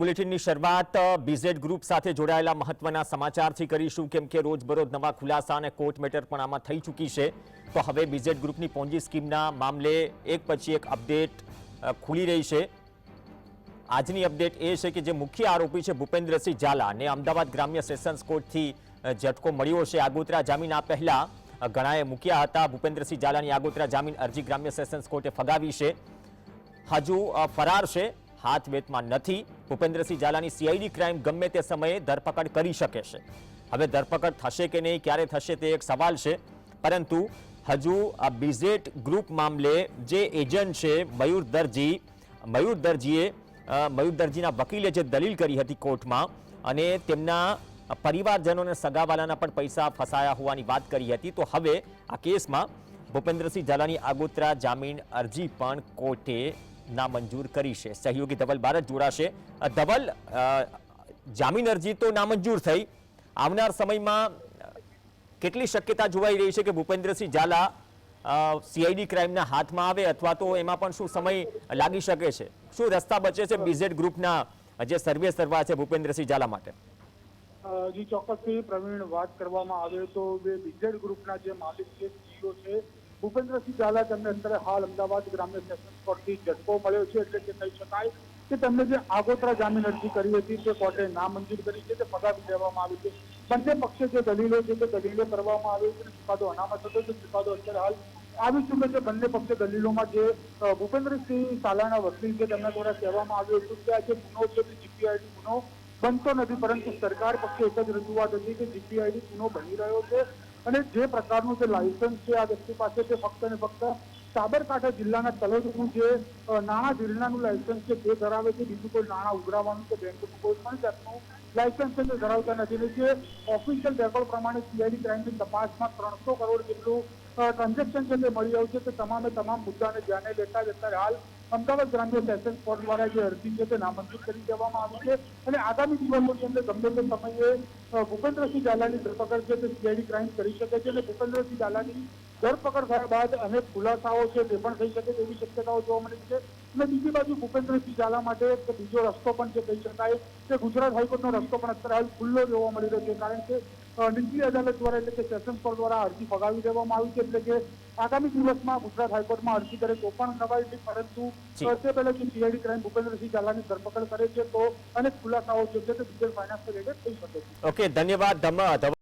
બુલેટિનની શરૂઆત BZ group સાથે જોડાયેલા મહત્વના સમાચારથી કરીશું. કેમ કે રોજબરોજ નવા ખુલાસા અને કોર્ટ મેટર પણ આમાં થઈ ચૂકી છે. તો હવે બીઝેડ ગ્રુપની પોંજી સ્કીમના મામલે એક પછી એક અપડેટ ખુલી રહી છે. આજની અપડેટ એ છે કે જે મુખ્ય આરોપી છે ભૂપેન્દ્રસિંહ ઝાલાને અમદાવાદ ગ્રામ્ય સેશન્સ કોર્ટથી ઝટકો મળ્યો છે. આગોતરા જામીન આ પહેલા ઘણાએ મૂક્યા હતા. ભૂપેન્દ્રસિંહ ઝાલાની આગોતરા જામીન અરજી ગ્રામ્ય સેશન્સ કોર્ટે ફગાવી છે. હજુ ફરાર છે. હાથ વેતમાં નથી. ભૂપેન્દ્રસિંહ ઝાલાની સીઆઈડી ક્રાઇમ ગમે તે સમયે ધરપકડ કરી શકે છે. હવે ધરપકડ થશે કે નહીં, ક્યારે થશે તે એક સવાલ છે. પરંતુ હજુ આ બીઝેટ ગ્રુપ મામલે જે એજન્ટ છે મયુર દરજી મયુર દરજીએ મયુર દરજીના વકીલે જે દલીલ કરી હતી કોર્ટમાં અને તેમના પરિવારજનોને સગાવાલાના પણ પૈસા ફસાયા હોવાની વાત કરી હતી, તો હવે આ કેસમાં ભૂપેન્દ્રસિંહ ઝાલાની આગોતરા જામીન અરજી પણ કોર્ટે નામંજૂર કરી છે. સહયોગી ધવલ ભારત જોડાશે. ધવલ જામીન અરજી તો નામંજૂર થઈ. આવનાર સમયમાં કેટલી શક્યતા જોવાઈ રહી છે કે ભૂપેન્દ્રસિંહ ઝાલા સીઆઈડી ક્રાઇમના હાથમાં આવે અથવા તો એમાં પણ શું સમય લાગી શકે છે? શું રસ્તા બચે છે બીઝેડ ગ્રુપના જે સર્વે સર્વા છે ભૂપેન્દ્રસિંહ ઝાલા માટે? જી, ચોક્કસથી પ્રવીણ વાત કરવામાં આવે તો બે બીઝેડ ગ્રુપના જે માલિક છે સીઈઓ છે ભૂપેન્દ્રસિંહ ઝાલા તેમને અત્યારે હાલ અમદાવાદ ગ્રામ્ય સેશન્સ કોર્ટથી ઝટકો મળ્યો છે એટલે કે કહી શકાય કે તેમને જે આગોતરા જામીન અરજી કરી હતી તે કોર્ટે નામંજૂર કરી છે તે ફગાવી દેવામાં આવી છે. બંને પક્ષે જે દલીલો છે તે દલીલો કરવામાં આવી છે ચુકાદો અનામત હતો તે ચુકાદો અત્યારે હાલ આવી ચૂક્યો છે. બંને પક્ષે દલીલોમાં જે ભૂપેન્દ્રસિંહ ઝાલાના વકીલ છે તેમના દ્વારા કહેવામાં આવ્યું હતું કે આ જે ગુનો છે તે જીપીઆઈડી ગુનો બનતો નથી, પરંતુ સરકાર પક્ષે એક જ રજૂઆત હતી કે જીપીઆઈડી ગુનો બની રહ્યો છે. અને જે પ્રકારનું જે લાયસન્સ છે, આ વ્યક્તિ પાસે તે ફક્ત ને ફક્ત સાબરકાંઠા જિલ્લાના તલોદનું જે નાણાં જિલ્લાનું લાયસન્સ છે, તે ધરાવે છે. બીજું કોઈ નાણાં ઉઘરાવવાનું કે બેંકનું કોઈ પણ જાતનું લાયસન્સ છે, તે ધરાવતા નથી. અને જે ઓફિશિયલ રેકોર્ડ પ્રમાણે સીઆઈડી ક્રાઇમની તપાસમાં ત્રણસો કરોડ જેટલું ટ્રાન્ઝેક્શન છે, તે મળી આવ્યું છે તે તમામે તમામ મુદ્દાને ધ્યાને લેતા જ અત્યારે હાલ અમદાવાદ ગ્રામ્ય સેશન કોર્ટ દ્વારા જે અરજી છે તે નામંજૂર કરી દેવામાં આવી છે અને આગામી દિવસોની અંદર ગમે તે સમયે ભૂપેન્દ્રસિંહ ઝાલાની ધરપકડ છે તે સીઆઈડી ક્રાઇમ કરી શકે છે અને ભૂપેન્દ્રસિંહ ઝાલાની ધરપકડ થયા બાદ અનેક ખુલાસાઓ છે તે પણ થઈ શકે તેવી શક્યતાઓ જોવા મળી છે. અને બીજી બાજુ ભૂપેન્દ્રસિંહ ઝાલા માટે બીજો રસ્તો પણ છે કહી શકાય કે ગુજરાત હાઈકોર્ટનો રસ્તો પણ અત્યારે હાલ ખુલ્લો જોવા મળી રહ્યો છે કારણ કે નીચલી અદાલત દ્વારા એટલે કે સેશન કોર્ટ દ્વારા અરજી ફગાવી દેવામાં આવી છે એટલે કે આગામી દિવસમાં ગુજરાત હાઈકોર્ટમાં અરજી કરે તો પણ નવાઈ નહીં પરંતુ તે પહેલા જે સીઆઈડી ક્રાઇમ ભૂપેન્દ્રસિંહ ઝાલાની ધરપકડ કરે છે તો અનેક ખુલાસાઓ જે છે તે ડિટેલ ફાઇનાન્સ રિલેટેડ થઈ શકે છે. ઓકે ધન્યવાદ.